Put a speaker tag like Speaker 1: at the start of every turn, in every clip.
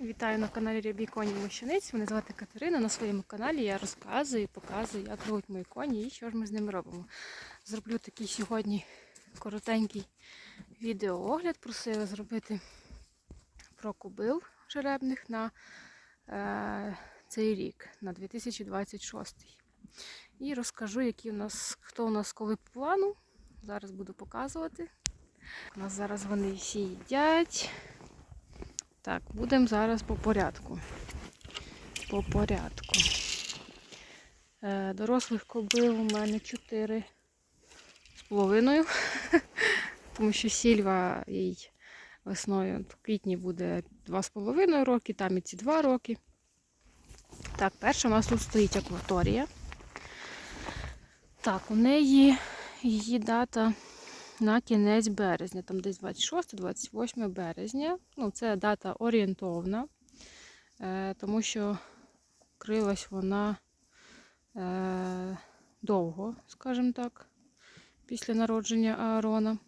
Speaker 1: Вітаю на каналі Рябі Коні Мощаниць. Мене звати Катерина. На своєму каналі я розказую, і показую, як живуть мої коні і що ж ми з ними робимо. Зроблю такий сьогодні коротенький відеоогляд. Просила зробити про кубил жеребних на е, цей рік, на 2026. І розкажу, які у нас, хто у нас коли по плану. Зараз буду показувати. У нас зараз вони всі їдять. Так, будемо зараз по порядку. По порядку. Е, дорослих кобил у мене 4 з половиною. Тому що сільва їй весною в квітні буде 2,5 роки, там і ці 2 роки. Так, перша у нас тут стоїть акваторія. Так, у неї її дата на кінець березня, там десь 26-28 березня. Ну, це дата орієнтовна, е, тому що крилась вона е, довго, скажімо так, після народження Аарона.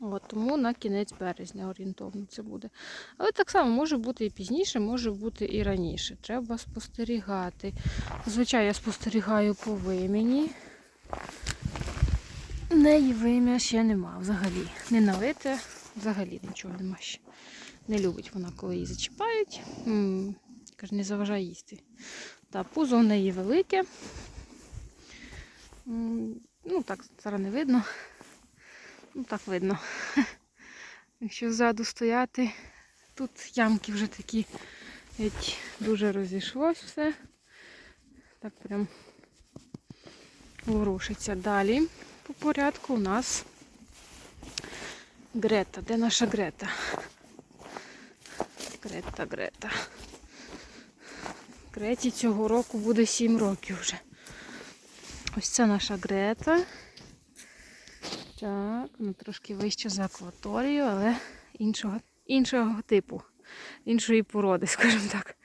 Speaker 1: От, тому на кінець березня орієнтовно це буде. Але так само може бути і пізніше, може бути і раніше. Треба спостерігати. Зазвичай я спостерігаю по вимені. Неї вим'я ще нема взагалі. Не налите, взагалі нічого нема ще. Не любить вона, коли її зачіпають. Каже, не заважає їсти. Та пузо в неї велике. Ну, так, зараз не видно. Ну, так видно. Якщо ззаду стояти, тут ямки вже такі геть дуже розійшлось все. Так прям ворушиться. Далі по порядку у нас Грета. Де наша Грета? Грета, Грета. Греті цього року буде 7 років вже. Ось це наша Грета. Так, ну трошки вище за акваторію, але іншого, іншого типу, іншої породи, скажімо так.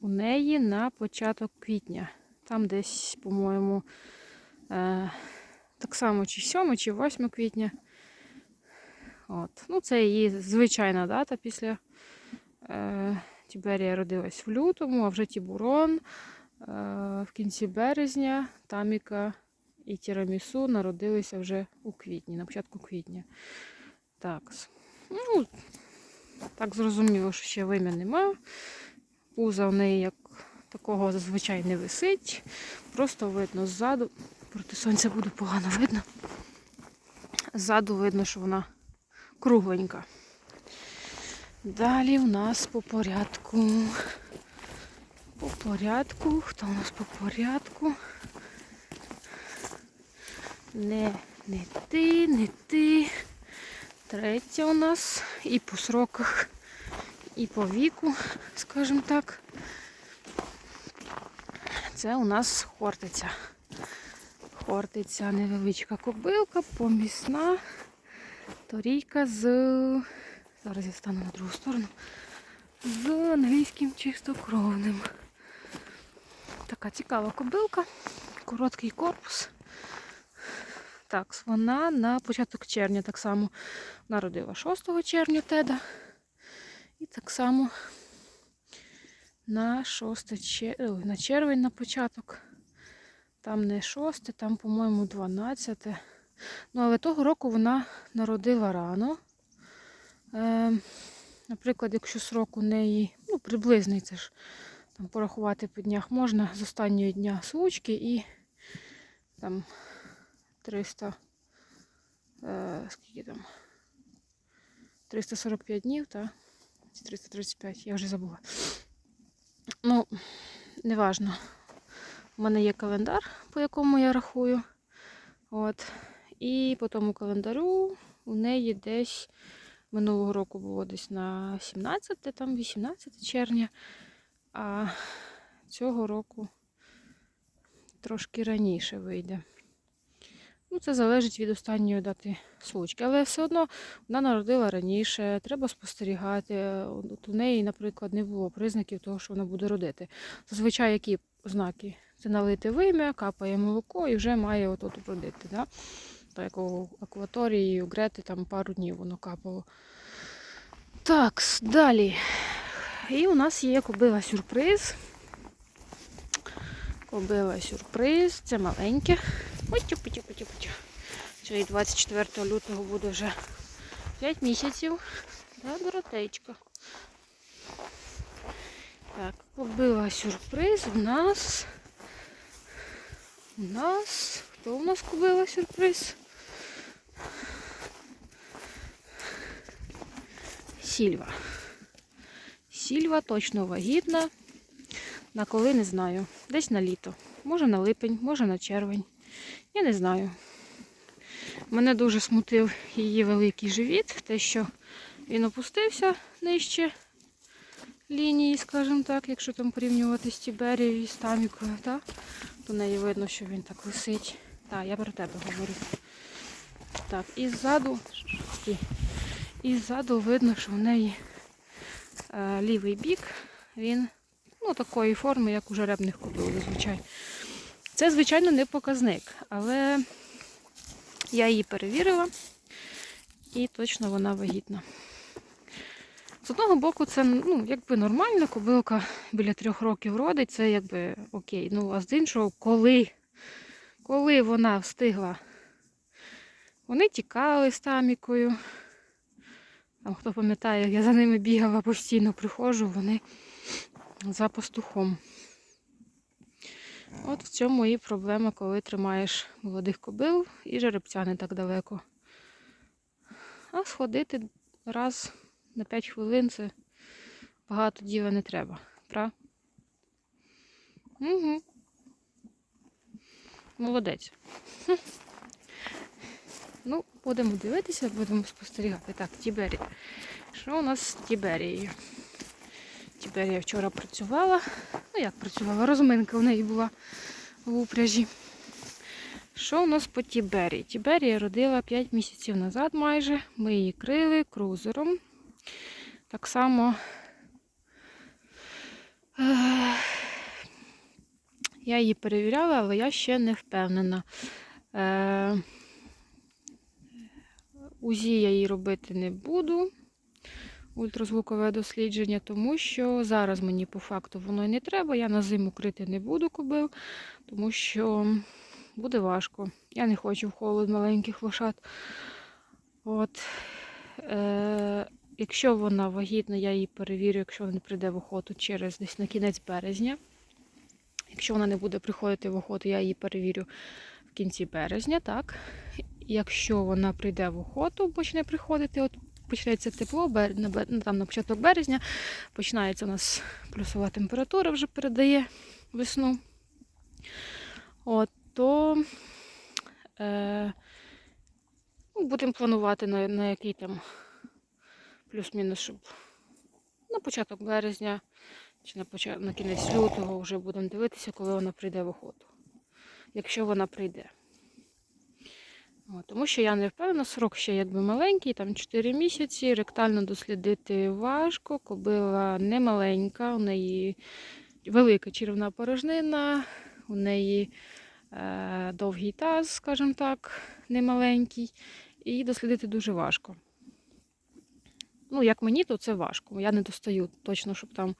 Speaker 1: У неї на початок квітня. Там десь, по-моєму, так само чи 7, чи 8 квітня. От. Ну, це її звичайна дата після е, Тіберія родилась в лютому, а вже Тібурон е, в кінці березня, Таміка і Тірамісу народилися вже у квітні, на початку квітня. Так, ну, так зрозуміло, що ще вим'я нема. Пуза в неї як такого зазвичай не висить. Просто видно ззаду. Проти сонця буде погано видно. Ззаду видно, що вона кругленька. Далі у нас по порядку. По порядку. Хто у нас по порядку? Не, не ти, не ти. Третя у нас і по сроках, і по віку, скажімо так. Це у нас хортиця. Хортиця невеличка кобилка, помісна. Торійка з. Зараз я стану на другу сторону. З англійським чистокровним. Така цікава кобилка, короткий корпус. Так, вона на початок червня так само народила 6 червня теда. І так само на 6 чер... На червень на початок. Там не 6, там, по-моєму, 12. Ну, але того року вона народила рано. Е, наприклад, якщо срок у неї ну, приблизний, це ж там порахувати по днях можна з останнього дня случки і там 300, е, скільки там, 345 днів, та? 335, я вже забула. Ну, неважно. У мене є календар, по якому я рахую. От. І по тому календарю у неї десь минулого року було десь на 17, там 18 червня, а цього року трошки раніше вийде. Ну, Це залежить від останньої дати случки. Але все одно вона народила раніше, треба спостерігати. От у неї, наприклад, не було признаків того, що вона буде родити. Зазвичай які ознаки? Це налити вим'я, капає молоко і вже має от -от родити. Да? Так у акваторії у Грети там пару днів воно капало. Так, далі. І у нас є кобила сюрприз. Кобила сюрприз. Це маленьке. Ой, тюпу, тюпу, тюпу, тюпу. Це і 24 лютого буде вже 5 місяців. Да, Доротейчка. Так, кобила сюрприз у нас. У нас. Хто у нас кобила сюрприз? Сільва. Сільва точно вагітна. На коли не знаю. Десь на літо. Може на липень, може на червень. Я не знаю. Мене дуже смутив її великий живіт, те, що він опустився нижче лінії, скажімо так, якщо там порівнювати з Тіберією і з Тамікою, так? то неї видно, що він так висить. Так, я про тебе говорю. Так, і ззаду, і ззаду видно, що в неї е, лівий бік, він ну, такої форми, як у жеребних кобил, зазвичай. Це, звичайно, не показник, але я її перевірила і точно вона вагітна. З одного боку, це ну, якби нормально, кобилка біля трьох років родить, це якби окей. Ну, а з іншого, коли, коли вона встигла, вони тікали з тамікою. Там, хто пам'ятає, я за ними бігала постійно, приходжу, вони за пастухом. От в цьому і проблема, коли тримаєш молодих кобил і жеребця не так далеко. А сходити раз на 5 хвилин це багато діла не треба. Пра? Угу. Молодець. Ну, будемо дивитися, будемо спостерігати. Так, Тібері. Що у нас з Тіберією? Тіберія вчора працювала. Ну, як працювала? Розминка в неї була в упряжі. Що у нас по Тіберії? Тіберія родила 5 місяців назад майже. Ми її крили крузером. Так само е, я її перевіряла, але я ще не впевнена. Е, УЗІ я її робити не буду. Ультразвукове дослідження, тому що зараз мені по факту воно і не треба. Я на зиму крити не буду кобил, тому що буде важко. Я не хочу в холод маленьких лошад. От. Е, якщо вона вагітна, я її перевірю, якщо вона не прийде в охоту через десь на кінець березня. Якщо вона не буде приходити в охоту, я її перевірю в кінці березня, так. Якщо вона прийде в охоту, почне приходити, от почнеться тепло, ну, там на початок березня, починається у нас плюсова температура, вже передає весну. От, то е, ну, будемо планувати на, на який там плюс-мінус, щоб на початок березня чи на, початок, на кінець лютого вже будемо дивитися, коли вона прийде в охоту. Якщо вона прийде. От, тому що я не впевнена, срок ще якби маленький, там 4 місяці. Ректально дослідити важко, кобила не маленька, у неї велика черевна порожнина, у неї е, довгий таз, скажімо так, немаленький. І дослідити дуже важко. Ну, як мені, то це важко. Я не достаю точно, щоб там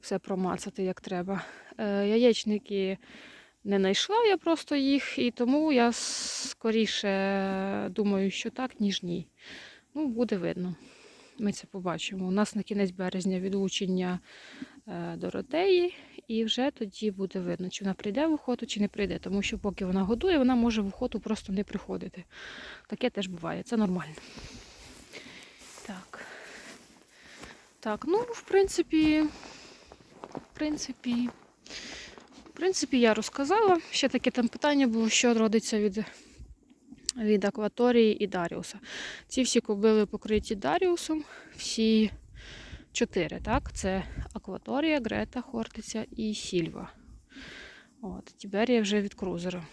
Speaker 1: все промацати як треба. Е, яєчники не знайшла я просто їх, і тому я скоріше думаю, що так, ніж ні. Ну, буде видно. Ми це побачимо. У нас на кінець березня відлучення е, Доротеї, і вже тоді буде видно, чи вона прийде в охоту, чи не прийде. Тому що поки вона годує, вона може в охоту просто не приходити. Таке теж буває, це нормально. Так. Так, ну, в принципі, в принципі. В принципі, я розказала. Ще таке там питання було, що родиться від, від акваторії і Даріуса. Ці всі кобили покриті Даріусом, всі чотири, так? Це акваторія, Грета, Хортиця і Сільва. От, Тіберія вже від крузера.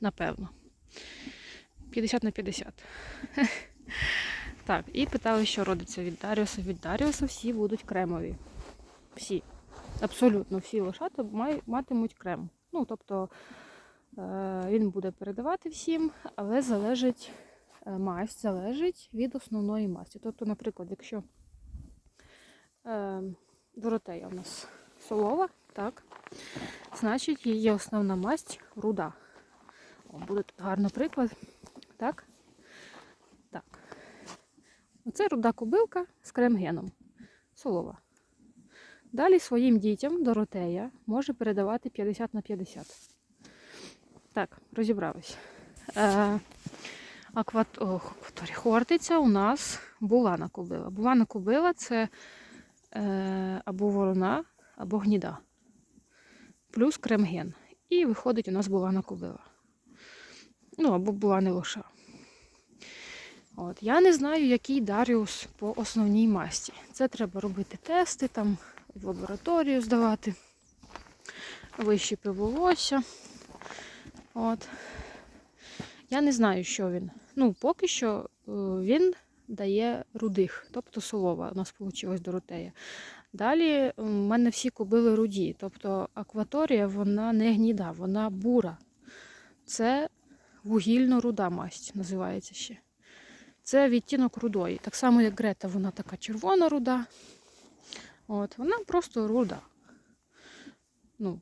Speaker 1: Напевно. 50 на 50. Так, і питали, що родиться від Даріуса. Від Даріуса всі будуть кремові. Всі. Абсолютно всі лошата май- матимуть крем. Ну, тобто е, він буде передавати всім, але залежить е, масть залежить від основної масті. Тобто, наприклад, якщо е, Доротея у нас солова, так, значить її основна масть руда. О, буде тут гарний приклад. Так. Оце руда кобилка з кремгеном. Солова. Далі своїм дітям Доротея може передавати 50 на 50. Так, розібрались. Е, акват... О. Хортиця у нас булана кобила. Булана кобила це е, або ворона, або гніда. Плюс кремген. І виходить у нас булана кобила. Ну, або булани лоша. От. Я не знаю, який Даріус по основній масті. Це треба робити тести, там в лабораторію здавати, вищіпи волосся. От. Я не знаю, що він. Ну, поки що е, він дає рудих, тобто солова. У нас вийшло Доротея. Далі в мене всі кобили руді, тобто акваторія вона не гніда, вона бура. Це вугільно-руда масть називається ще. Це відтінок рудої. Так само, як Грета, вона така червона руда. От, вона просто руда. Ну,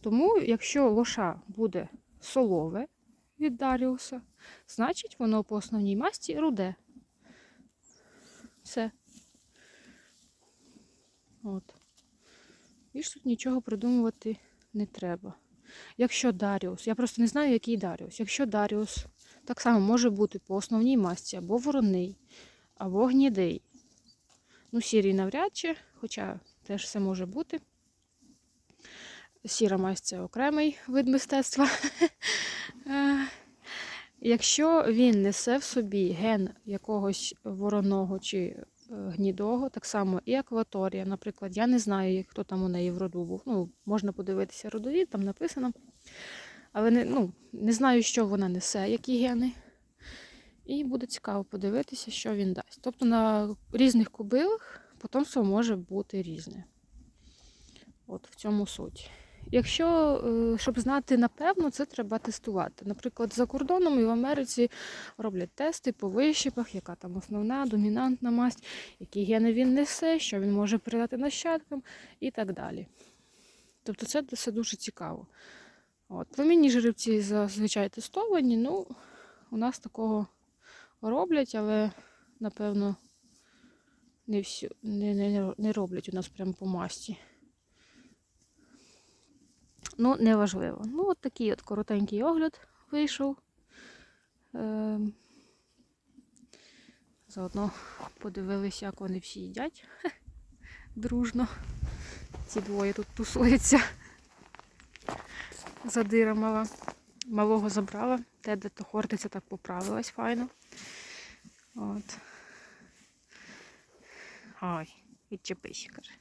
Speaker 1: тому, якщо лоша буде солове від Даріуса, значить воно по основній масті руде. Все. От. Більш тут нічого придумувати не треба. Якщо Даріус, я просто не знаю, який Даріус. Якщо Даріус так само може бути по основній масці або вороний, або гнідий. Ну, сірий навряд чи, хоча теж все може бути. Сіра масть це окремий вид мистецтва. Е, Якщо він несе в собі ген якогось вороного чи е, гнідого, так само і акваторія. Наприклад, я не знаю, хто там у неї в роду був. Ну, можна подивитися родовід, там написано. Але не, ну, не знаю, що вона несе, які гени. І буде цікаво подивитися, що він дасть. Тобто на різних кобилах потомство може бути різне. От в цьому суть. Якщо, е, щоб знати напевно, це треба тестувати. Наприклад, за кордоном і в Америці роблять тести по вищипах, яка там основна, домінантна масть, які гени він несе, що він може передати нащадкам і так далі. Тобто це все дуже цікаво. От. Племінні жеребці зазвичай тестовані, ну, у нас такого роблять, але, напевно, не, всю, не, не, не роблять у нас прямо по масті. Ну, неважливо. Ну, от такий от коротенький огляд вийшов. Ем, Заодно подивилися, як вони всі їдять дружно. Ці двоє тут тусуються. Задира мала. Малого забрала. Те, де то хортиця так поправилась файно. От. Ой, відчепись, каже.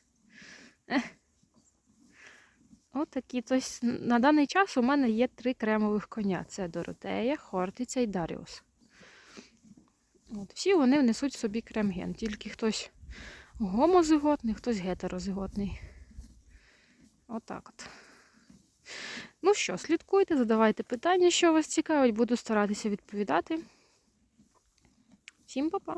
Speaker 1: От такі. Тобто на даний час у мене є три кремових коня: це Доротея, Хортиця і Даріус. От, всі вони несуть в собі кремген. Тільки хтось гомозиготний, хтось гетерозиготний. Отак от. Ну що, слідкуйте, задавайте питання, що вас цікавить, буду старатися відповідати. Всім па-па!